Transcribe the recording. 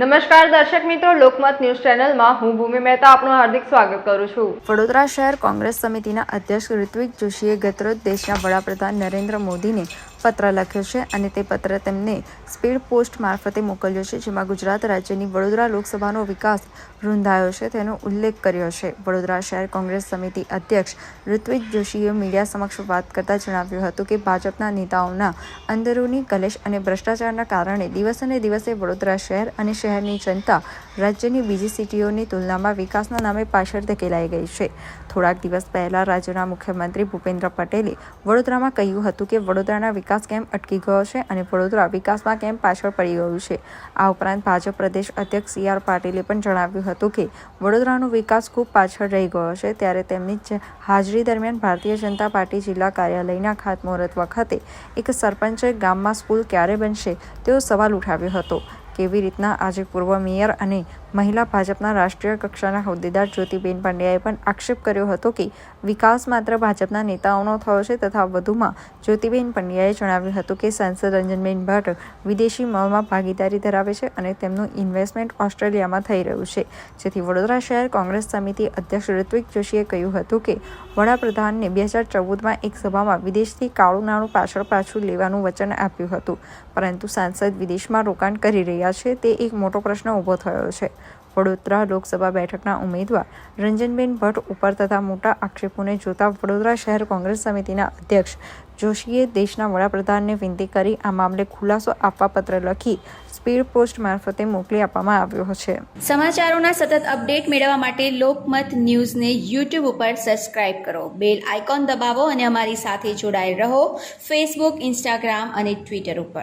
નમસ્કાર દર્શક મિત્રો, લોકમત ન્યૂઝ ચેનલમાં હું ભૂમિ મહેતા આપનું હાર્દિક સ્વાગત કરું છું. વડોદરા શહેર કોંગ્રેસ સમિતિના અધ્યક્ષ ઋત્વિક જોશીએ ગતરોજ દેશના વડાપ્રધાન નરેન્દ્ર મોદીને પત્ર લખ્યો છે અને તે પત્ર તેમને સ્પીડ પોસ્ટ મારફતે મોકલ્યો છે, જેમાં ગુજરાત રાજ્યની વડોદરા લોકસભાનો વિકાસ રૂંધાયો છે. તેનો ઉલ્લેખ કર્યો છે. વડોદરા શહેર કોંગ્રેસ સમિતિ અધ્યક્ષ ઋત્વિક જોશીએ મીડિયા સમક્ષ વાત કરતાં જણાવ્યું હતું કે ભાજપના નેતાઓના અંદરૂની કલેશ અને ભ્રષ્ટાચારના કારણે દિવસે દિવસે વડોદરા શહેર અને શહેરની જનતા રાજ્યની બીજી સિટીઓની તુલનામાં વિકાસના નામે પાછળ ધકેલાઈ ગઈ છે. થોડાક દિવસ પહેલા રાજ્યના મુખ્યમંત્રી ભૂપેન્દ્ર પટેલે વડોદરામાં કહ્યું હતું કે વડોદરાના વિકાસ કેમ અટકી ગયો છે અને વડોદરા વિકાસમાં કેમ પાછળ પડી ગયું છે. આ ઉપરાંત ભાજપ પ્રદેશ અધ્યક્ષ સી આર પાટીલે પણ જણાવ્યું હતું કે, વડોદરાનો વિકાસ ખૂબ પાછળ રહી ગયો છે ત્યારે તેમની હાજરી દરમિયાન ભારતીય જનતા પાર્ટી જિલ્લા કાર્યાલયના ખાતમુહૂર્ત વખતે એક સરપંચે ગામમાં સ્કૂલ ક્યારે બનશે તેવો સવાલ ઉઠાવ્યો હતો. કેવી રીતના આજે પૂર્વ મેયર અને મહિલા ભાજપના રાષ્ટ્રીય કક્ષાના હોદ્દેદાર જ્યોતિબેન પંડ્યાએ પણ આક્ષેપ કર્યો હતો કે વિકાસ માત્ર ભાજપના નેતાઓનો થયો છે તથા વધુમાં જ્યોતિબેન પંડ્યાએ જણાવ્યું હતું કે સાંસદ રંજનબેન ભટ્ટ વિદેશી મળમાં ભાગીદારી ધરાવે છે અને તેમનું ઇન્વેસ્ટમેન્ટ ઓસ્ટ્રેલિયામાં થઈ રહ્યું છે. જેથી વડોદરા શહેર કોંગ્રેસ સમિતિ અધ્યક્ષ ઋત્વિક જોશીએ કહ્યું હતું કે વડાપ્રધાનને બે હજાર ચૌદમાં એક સભામાં વિદેશથી કાળું નાણું પાછળ પાછું લેવાનું વચન આપ્યું હતું. પરંતુ સાંસદ વિદેશમાં રોકાણ કરી રહ્યા છે તે એક મોટો પ્રશ્ન ઊભો થયો છે. વડોદરા લોકસભા બેઠકના ઉમેદવાર રંજનબેન ભટ્ટ ઉપર તથા મોટા આક્ષેપોને જોતા વડોદરા શહેર કોંગ્રેસ સમિતિના અધ્યક્ષ જોશીએ દેશના વડાપ્રધાનને વિનંતી કરી આ મામલે ખુલાસો આપવા પત્ર લખી સ્પીડ પોસ્ટ મારફતે મોકલી આપવામાં આવ્યો છે. સમાચારોના સતત અપડેટ મેળવવા માટે લોકમત ન્યૂઝને યુટ્યુબ ઉપર સબસ્ક્રાઇબ કરો. બેલ આઇકોન દબાવો અને અમારી સાથે જોડાયેલ રહો ફેસબુક, ઇન્સ્ટાગ્રામ અને ટ્વિટર ઉપર.